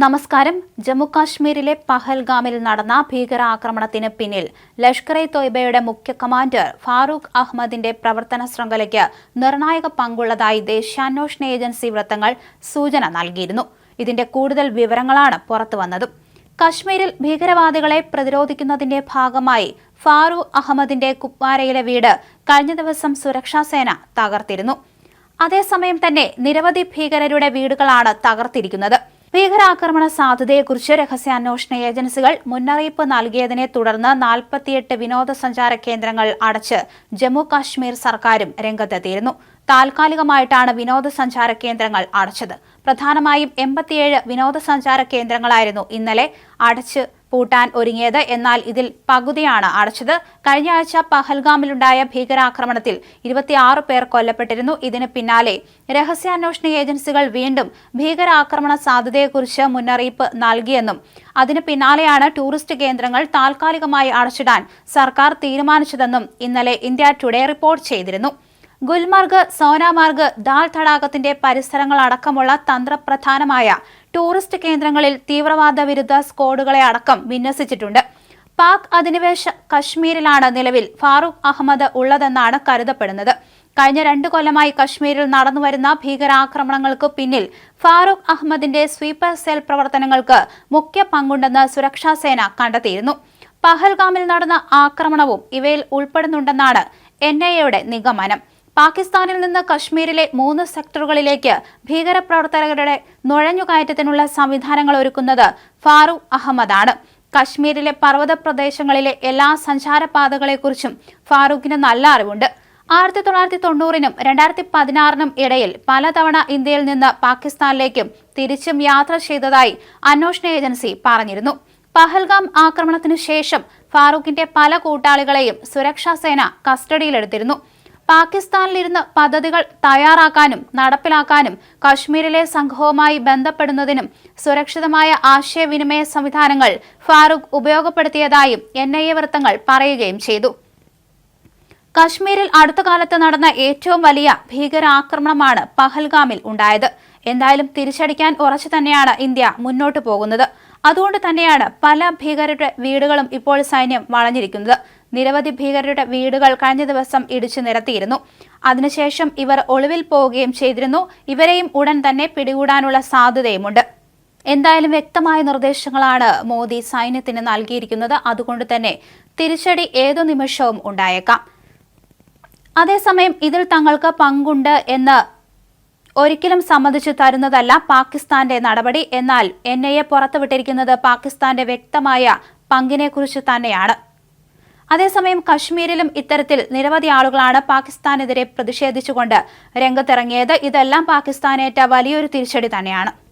നമസ്കാരം. ജമ്മു കാശ്മീരിലെ പഹൽഗാമിൽ നടന്ന ഭീകരാക്രമണത്തിന് പിന്നിൽ ലഷ്കർ ഇ തോയ്ബയുടെ മുഖ്യ കമാൻഡർ ഫാറൂഖ് അഹമ്മദിന്റെ പ്രവർത്തന ശൃംഖലയ്ക്ക് നിർണായക പങ്കുള്ളതായി ദേശീയാന്വേഷണ ഏജൻസി വൃത്തങ്ങൾ സൂചന നൽകിയിരുന്നു. ഇതിന്റെ കൂടുതൽ വിവരങ്ങളാണ് പുറത്തുവന്നത് കശ്മീരിൽ ഭീകരവാദികളെ പ്രതിരോധിക്കുന്നതിന്റെ ഭാഗമായി ഫാറൂഖ് അഹമ്മദിന്റെ കുപ്വാരയിലെ വീട് കഴിഞ്ഞ ദിവസം സുരക്ഷാസേന തകർത്തിരുന്നു. അതേസമയം തന്നെ നിരവധി ഭീകരരുടെ വീടുകളാണ് തകർത്തിരിക്കുന്നത്. ഭീകരാക്രമണ സാധ്യതയെക്കുറിച്ച് രഹസ്യാന്വേഷണ ഏജൻസികൾ മുന്നറിയിപ്പ് നൽകിയതിനെ തുടർന്ന് നാൽപ്പത്തിയെട്ട് വിനോദസഞ്ചാര കേന്ദ്രങ്ങൾ അടച്ച് ജമ്മു കാശ്മീർ സർക്കാരും രംഗത്തെത്തിയിരുന്നു. താൽക്കാലികമായിട്ടാണ് വിനോദസഞ്ചാര കേന്ദ്രങ്ങൾ അടച്ചത്. പ്രധാനമായും എൺപത്തിയേഴ് വിനോദസഞ്ചാര കേന്ദ്രങ്ങളായിരുന്നു ഇന്നലെ അടച്ച് പൂട്ടാൻ ഒരുങ്ങിയത്. എന്നാൽ ഇതിൽ പകുതിയാണ് അടച്ചത്. കഴിഞ്ഞ ആഴ്ച പഹൽഗാമിലുണ്ടായ ഭീകരാക്രമണത്തിൽ ഇരുപത്തിയാറ് പേർ കൊല്ലപ്പെട്ടിരുന്നു. ഇതിന് പിന്നാലെ രഹസ്യാന്വേഷണ ഏജൻസികൾ വീണ്ടും ഭീകരാക്രമണ സാധ്യതയെക്കുറിച്ച് മുന്നറിയിപ്പ് നൽകിയെന്നും അതിന് പിന്നാലെയാണ് ടൂറിസ്റ്റ് കേന്ദ്രങ്ങൾ താൽക്കാലികമായി അടച്ചിടാൻ സർക്കാർ തീരുമാനിച്ചതെന്നും ഇന്നലെ ഇന്ത്യ ടുഡേ റിപ്പോർട്ട് ചെയ്തിരുന്നു. ഗുൽമർഗ് സോനാമാർഗ് ദാൽ തടാകത്തിന്റെ പരിസരങ്ങൾ അടക്കമുള്ള തന്ത്രപ്രധാനമായ ടൂറിസ്റ്റ് കേന്ദ്രങ്ങളിൽ തീവ്രവാദ വിരുദ്ധ സ്ക്വാഡുകളെ അടക്കം വിന്യസിച്ചിട്ടുണ്ട്. പാക് അധിനിവേശ കശ്മീരിലാണ് നിലവിൽ ഫാറൂഖ് അഹമ്മദ് ഉള്ളതെന്നാണ് കരുതപ്പെടുന്നത്. കഴിഞ്ഞ രണ്ടു കൊല്ലമായി കശ്മീരിൽ നടന്നുവരുന്ന ഭീകരാക്രമണങ്ങൾക്ക് പിന്നിൽ ഫാറൂഖ് അഹമ്മദിന്റെ സ്വീപ്പർ സെൽ പ്രവർത്തനങ്ങൾക്ക് മുഖ്യ പങ്കുണ്ടെന്ന് സുരക്ഷാ സേന കണ്ടെത്തിയിരുന്നു. പഹൽഗാമിൽ നടന്ന ആക്രമണവും ഇവയിൽ ഉൾപ്പെടുന്നുണ്ടെന്നാണ് എൻ ഐ എയുടെ നിഗമനം. പാകിസ്ഥാനിൽ നിന്ന് കശ്മീരിലെ മൂന്ന് സെക്ടറുകളിലേക്ക് ഭീകരപ്രവർത്തകരുടെ നുഴഞ്ഞുകയറ്റത്തിനുള്ള സംവിധാനങ്ങൾ ഒരുക്കുന്നത് ഫാറൂഖ് അഹമ്മദാണ്. കശ്മീരിലെ പർവത പ്രദേശങ്ങളിലെ എല്ലാ സഞ്ചാരപാതകളെക്കുറിച്ചും ഫാറൂഖിന് നല്ല അറിവുണ്ട്. ആയിരത്തി തൊള്ളായിരത്തി തൊണ്ണൂറിനും രണ്ടായിരത്തി പതിനാറിനും ഇടയിൽ പലതവണ ഇന്ത്യയിൽ നിന്ന് പാകിസ്ഥാനിലേക്കും തിരിച്ചും യാത്ര ചെയ്തതായി അന്വേഷണ ഏജൻസി പറഞ്ഞിരുന്നു. പഹൽഗാം ആക്രമണത്തിനു ശേഷം ഫാറൂഖിന്റെ പല കൂട്ടാളികളെയും സുരക്ഷാ സേന കസ്റ്റഡിയിലെടുത്തിരുന്നു. പാകിസ്ഥാനിലിരുന്ന് പദ്ധതികൾ തയ്യാറാക്കാനും നടപ്പിലാക്കാനും കശ്മീരിലെ സംഘവുമായി ബന്ധപ്പെടുന്നതിനും സുരക്ഷിതമായ ആശയവിനിമയ സംവിധാനങ്ങൾ ഫാറൂഖ് ഉപയോഗപ്പെടുത്തിയതായും എൻ ഐ എ വൃത്തങ്ങൾ പറയുകയും ചെയ്തു. കശ്മീരിൽ അടുത്ത കാലത്ത് നടന്ന ഏറ്റവും വലിയ ഭീകരാക്രമണമാണ് പഹൽഗാമിൽ ഉണ്ടായത്. എന്തായാലും തിരിച്ചടിക്കാൻ ഉറച്ചു തന്നെയാണ് ഇന്ത്യ മുന്നോട്ടു പോകുന്നത്. അതുകൊണ്ട് തന്നെയാണ് പല ഭീകരരുടെ വീടുകളും ഇപ്പോൾ സൈന്യം വളഞ്ഞിരിക്കുന്നത്. നിരവധി ഭീകരരുടെ വീടുകൾ കഴിഞ്ഞ ദിവസം ഇടിച്ചു നിരത്തിയിരുന്നു. അതിനുശേഷം ഇവർ ഒളിവിൽ പോവുകയും ചെയ്തിരുന്നു. ഇവരെയും ഉടൻ തന്നെ പിടികൂടാനുള്ള സാധ്യതയുമുണ്ട്. എന്തായാലും വ്യക്തമായ നിർദ്ദേശങ്ങളാണ് മോദി സൈന്യത്തിന് നൽകിയിരിക്കുന്നത്. അതുകൊണ്ട് തന്നെ തിരിച്ചടി ഏതു നിമിഷവും ഉണ്ടായേക്കാം. അതേസമയം ഇതിൽ തങ്ങൾക്ക് പങ്കുണ്ട് എന്ന് ഒരിക്കലും സമ്മതിച്ചു തരുന്നതല്ല പാകിസ്ഥാന്റെ നടപടി. എന്നാൽ എൻ ഐ എ പുറത്തുവിട്ടിരിക്കുന്നത് പാകിസ്ഥാന്റെ വ്യക്തമായ പങ്കിനെക്കുറിച്ച് തന്നെയാണ്. അതേസമയം കശ്മീരിലും ഇത്തരത്തിൽ നിരവധി ആളുകളാണ് പാകിസ്ഥാനെതിരെ പ്രതിഷേധിച്ചുകൊണ്ട് രംഗത്തിറങ്ങിയത്. ഇതെല്ലാം പാകിസ്ഥാനേറ്റ വലിയൊരു തിരിച്ചടി തന്നെയാണ്.